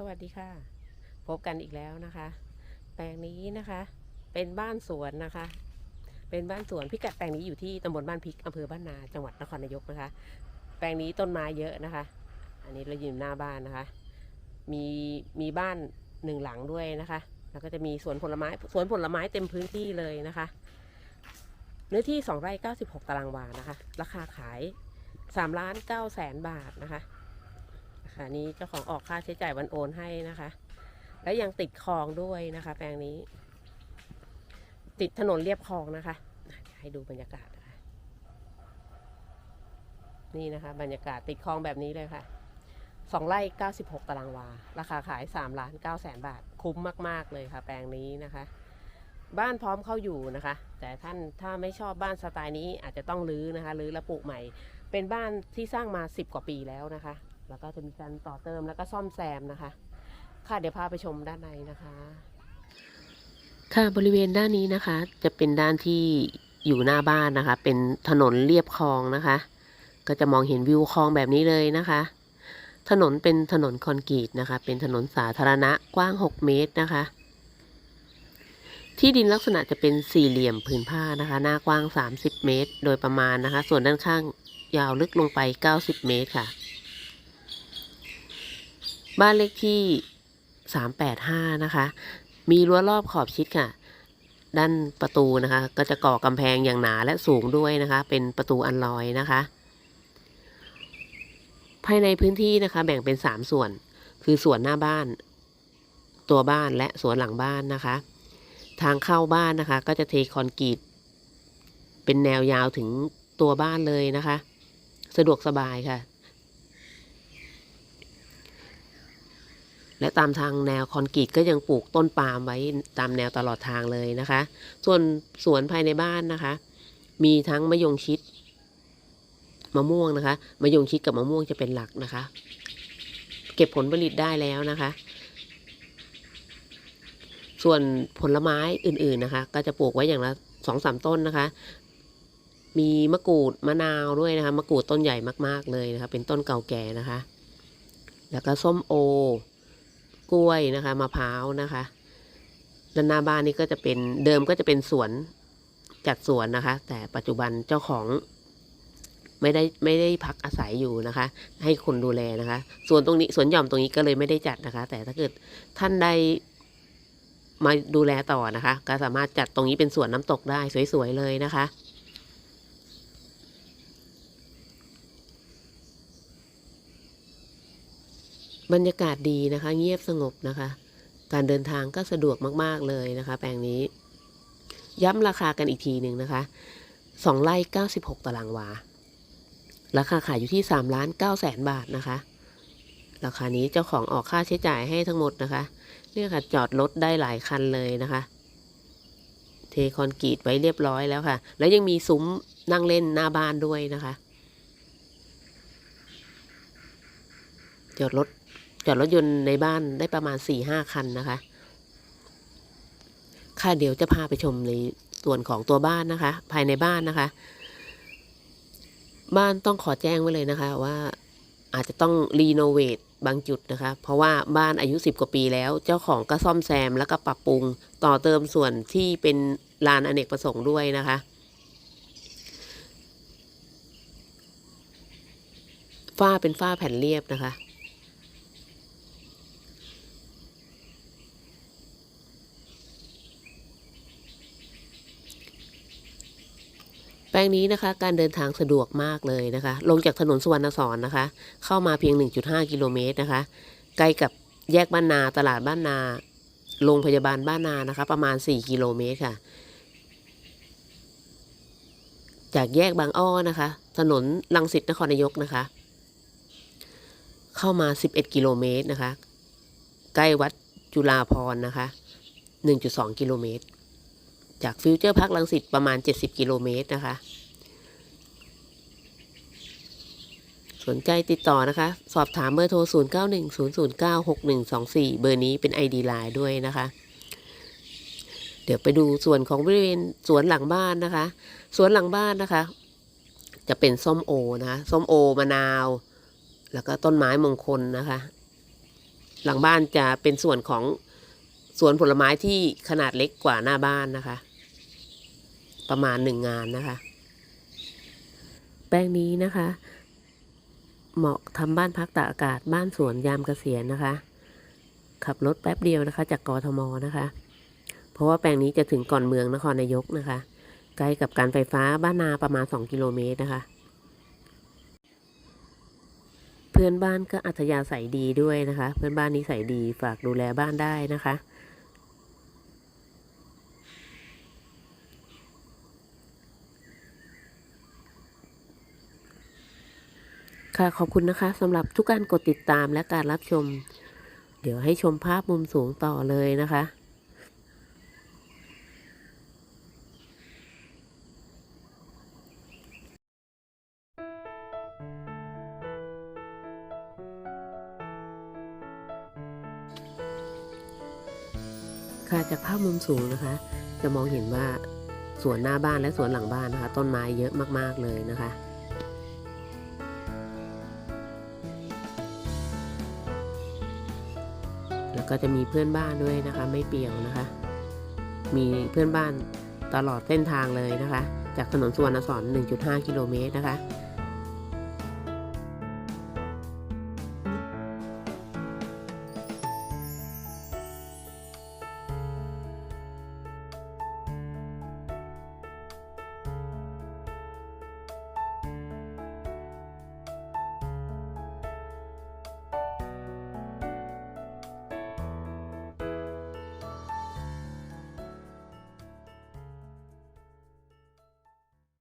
สวัสดีค่ะ พบกันอีกแล้วนะคะ แปลงนี้นะคะ เป็นบ้านสวนนะคะ เป็นบ้านสวนพิกัดแปลงนี้อยู่ที่ตำบลบ้านพิกอำเภอบ้านนาจังหวัดนครนายกนะคะ แปลงนี้ต้นไม้เยอะนะคะ อันนี้เราอยู่หน้าบ้านนะคะ มีมีบ้านหนึ่งหลังด้วยนะคะ แล้วก็จะมีสวนผลไม้สวนผลไม้เต็มพื้นที่เลยนะคะ เนื้อที่2ไร่96ตารางวานะคะ ราคาขาย3ล้าน9แสนบาทนะคะ ค่ะนี้เจ้าของออกค่าใช้จ่ายวันโอนให้นะคะ และยังติดคลองด้วยนะคะ แปลงนี้ ติดถนนเรียบคลองนะคะ ให้ดูบรรยากาศนะคะนี่นะคะ บรรยากาศติดคลองแบบนี้เลยค่ะสองไร่เก้าสิบหกตารางวา ราคาขายสามล้านเก้าแสนบาท คุ้มมาก ๆ เลยค่ะ แปลงนี้นะคะ บ้านพร้อมเข้าอยู่นะคะ แต่ท่านถ้าไม่ชอบบ้านสไตล์นี้อาจจะต้องรื้อนะคะรื้อแล้วปลูกใหม่ เป็นบ้านที่สร้างมา 10 กว่าปีแล้วนะคะ แล้วก็จะมีการต่อเติมแล้วก็ซ่อมแซมนะคะ ค่ะเดี๋ยวพาไปชมด้านในนะคะ ค่ะบริเวณด้านนี้นะคะ จะเป็นด้านที่อยู่หน้าบ้านนะคะ เป็นถนนเรียบคลองนะคะ ก็จะมองเห็นวิวคลองแบบนี้เลยนะคะ ถนนเป็นถนนคอนกรีตนะคะ เป็นถนนสาธารณะกว้าง 6 เมตรนะคะ ที่ดินลักษณะจะเป็นสี่เหลี่ยมผืนผ้านะคะ หน้ากว้าง 30 เมตร โดยประมาณนะคะ ส่วนด้านข้างยาวลึกลงไป 90 เมตรค่ะ บ้านเลขที่ 385 นะคะ มีรั้วรอบขอบชิดค่ะ ด้านประตูนะคะ ก็จะก่อกำแพงอย่างหนาและสูงด้วยนะคะ เป็นประตูอันลอยนะคะ ภายในพื้นที่นะคะแบ่งเป็น 3 ส่วน คือส่วนหน้าบ้าน ตัวบ้านและสวนหลังบ้านนะคะ ทางเข้าบ้านนะคะ ก็จะเทคอนกรีตเป็นแนวยาวถึงตัวบ้านเลยนะคะ สะดวกสบายค่ะ และตามทางแนวคอนกรีตก็ยังปลูกต้นปาล์มไว้ตามแนวตลอดทางเลยนะคะ ส่วนสวนภายในบ้านนะคะ มีทั้งมะยงชิดมะม่วงนะคะมะยงชิดกับมะม่วงจะเป็นหลักนะคะ เก็บผลผลิตได้แล้วนะคะ ส่วนผลไม้อื่นๆนะคะ ก็จะปลูกไว้อย่างละสองสามต้นนะคะ มีมะกรูดมะนาวด้วยนะคะ มะกรูดต้นใหญ่มากๆเลยนะคะ เป็นต้นเก่าแก่นะคะ แล้วก็ส้มโอ กล้วยนะคะมะพร้าวนะคะด้านหน้าบ้านนี่ก็จะเป็นเดิมก็จะเป็นสวนจัดสวนนะคะ แต่ปัจจุบันเจ้าของไม่ได้ไม่ได้พักอาศัยอยู่นะคะ ให้คนดูแลนะคะส่วนตรงนี้สวนหย่อมตรงนี้ก็เลยไม่ได้จัดนะคะ แต่ถ้าเกิดท่านใดมาดูแลต่อนะคะ ก็สามารถจัดตรงนี้เป็นสวนน้ำตกได้สวยๆเลยนะคะ บรรยากาศดีนะคะ เงียบสงบนะคะ การเดินทางก็สะดวกมาก ๆ เลยนะคะ แปลงนี้ ย้ำราคากันอีกทีหนึ่งนะคะสองไร่เก้าสิบหกตารางวา ราคาขายอยู่ที่สามล้านเก้าแสนบาทนะคะ ราคานี้เจ้าของออกค่าใช้จ่ายให้ทั้งหมดนะคะเนี่ยค่ะจอดรถได้หลายคันเลยนะคะ เทคอนกรีตไว้เรียบร้อยแล้วค่ะ แล้วยังมีซุ้มนั่งเล่นหน้าบ้านด้วยนะคะจอดรถ จอดรถยนต์ในบ้านได้ประมาณ4ี่ห้าคันนะคะ ค่ะเดี๋ยวจะพาไปชมในส่วนของตัวบ้านนะคะ ภายในบ้านนะคะ บ้านต้องขอแจ้งไว้เลยนะคะ ว่าอาจจะต้องรีโนเวทบางจุดนะคะ เพราะว่าบ้านอายุ 10 กว่าปีแล้ว เจ้าของก็ซ่อมแซมแล้วก็ปรับปรุงต่อเติมส่วนที่เป็นลานอเนกประสงค์ด้วยนะคะ ฝ้าเป็นฝ้าแผ่นเรียบนะคะ ลงนี้นะคะการเดินทางสะดวกมากเลยนะคะ ลงจากถนนสุวรรณสอนนะคะ เข้ามาเพียง 1.5 กิโลเมตรนะคะใกล้กับแยกบ้านนาตลาดบ้านนาโรงพยาบาลบ้านนานะคะ ประมาณ 4 กิโลเมตรค่ะ จากแยกบางอ้อนะคะ ถนนลังสิตนครนายกนะคะ เข้ามา 11 กิโลเมตรนะคะ ใกล้วัดจุฬาพรนะคะ 1.2 กิโลเมตร จากฟิวเจอร์พักลังสิตประมาณ 70 กิโลเมตรนะคะ สนใจติดต่อนะคะ สอบถามเบอร์โทร 0 9 1 0 0 9 6 1 2 4 เบอร์นี้เป็น ID Line ด้วยนะคะ เดี๋ยวไปดูส่วนของบริเวณสวนหลังบ้านนะคะ สวนหลังบ้านนะคะ จะเป็นส้มโอนะคะส้มโอมะนาว แล้วก็ต้นไม้มงคลนะคะ หลังบ้านจะเป็นส่วนของ สวนผลไม้ที่ขนาดเล็กกว่าหน้าบ้านนะคะ ประมาณหนึ่งงานนะคะ แปลงนี้นะคะ เหมาะทำบ้านพักตากอากาศบ้านสวนยามเกษียณนะคะ ขับรถแป๊บเดียวนะคะ จากกทมนะคะ เพราะว่าแปลงนี้จะถึงก่อนเมืองนครนายกนะคะใกล้กับการไฟฟ้าบ้านนาประมาณ 2 กิโลเมตรนะคะ เพื่อนบ้านก็อัธยาศัยดีด้วยนะคะ เพื่อนบ้านนิสัยดีฝากดูแลบ้านได้นะคะ ค่ะขอบคุณนะคะสำหรับทุกการกดติดตามและการรับชม เดี๋ยวให้ชมภาพมุมสูงต่อเลยนะคะค่ะจากภาพมุมสูงนะคะ จะมองเห็นว่าสวนหน้าบ้านและสวนหลังบ้านนะคะ ต้นไม้เยอะมากๆเลยนะคะ แล้วก็จะมีเพื่อนบ้านด้วยนะคะ ไม่เปี่ยวนะคะ มีเพื่อนบ้านตลอดเส้นทางเลยนะคะ จากถนนสุวรรณสอน 1.5 กิโลเมตรนะคะ